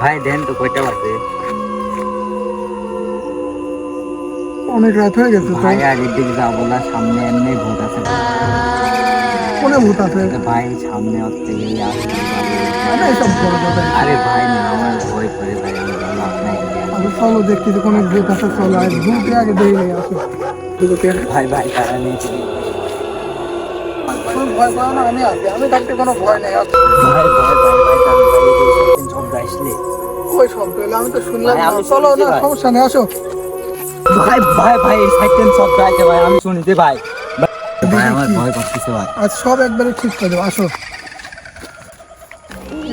ভাই দেন তো কয়টা বাজে? অনেক রাত হয়ে গেছে ভাই আগের দিকে যাব না সামনে এমনি ভূত আছে। কোনে ভূত আছে? ভাই সামনে পারে। আরে আরে ভাই না আমার ভয় করে ভাই আমি আচ্ছা চলো দেখতেছি কোনো ভূত আছে চলো আর ভূতকে আগে দেখে আসো। ভূতকে ভাই ভাই নিয়েছি তুমি ভয় পাও না আমি আছি আমি থাকতে কোনো ভয় নেই ভাই ভয় ভাই ভাই তারা ভাই এই শব্দ আসলে ওই শব্দ এলো আমি তো শুনলাম চলো না সমস্যা নেই আসো ভাই ভাই ভাই সাইকেল শব্দ আছে ভাই আমি শুনিতে ভাই ভাই আমার ভয় করতেছে ভাই আজ সব একবারে ঠিক করে দেবো আসো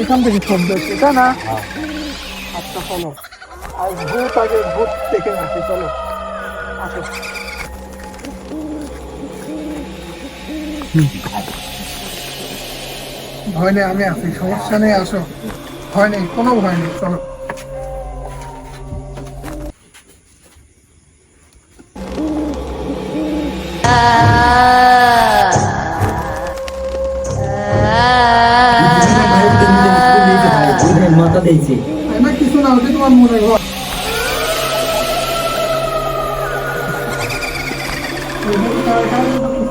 এখান থেকে শব্দ হচ্ছে তাই না আচ্ছা চলো আর ভূত আগে ভূত দেখে আসি চলো আসো ভয় নেই আমি আছি। সমস্যা নেই আসো। ভয় নেই কোনো ভয় নেই চলো। মাথা দিয়েছি। কিছু না ওটা তোমার মনে দেন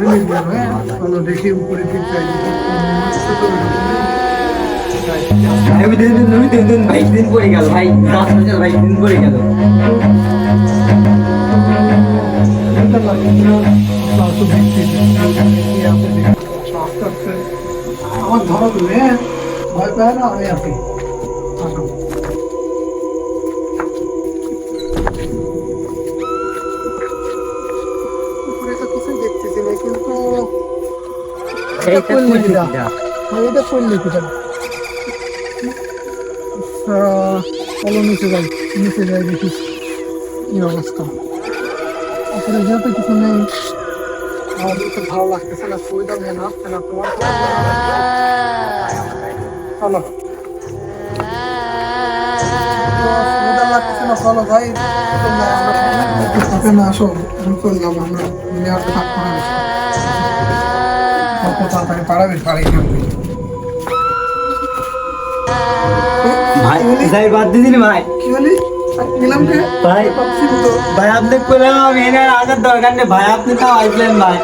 দেখতে চলো দেখি উপরে ঠিক যাই ভাই ওই দিন দিন ওই দিন ভাই দিন পড়ে গেল ভাই হয়ে দিন পড়ে গেল। আমার ধরো তুমি হ্যাঁ ভয় পায় না আমি আছি। এটা কোন হ্যাঁ, এটা কোন আচ্ছা চলো নিচে যাই নিচে যাই দেখি কি অবস্থা। আসলে যেহেতু কিছু নেই। আমার তো ভালো লাগতেছে না সুবিধা মনে হচ্ছে না তোমার চলো। চলো ভাই আসো চললাম আমরা নেওয়ার থাকব না। কত তাড়াতাড়ি পারাবে পারে ভাই ভাই বাদ দিদিন ভাই। কি হলি? ভাই ভাই আপনি করলাম আমি এনে আসার দরকার নেই। ভাই আপনি তাও আসলেন ভাই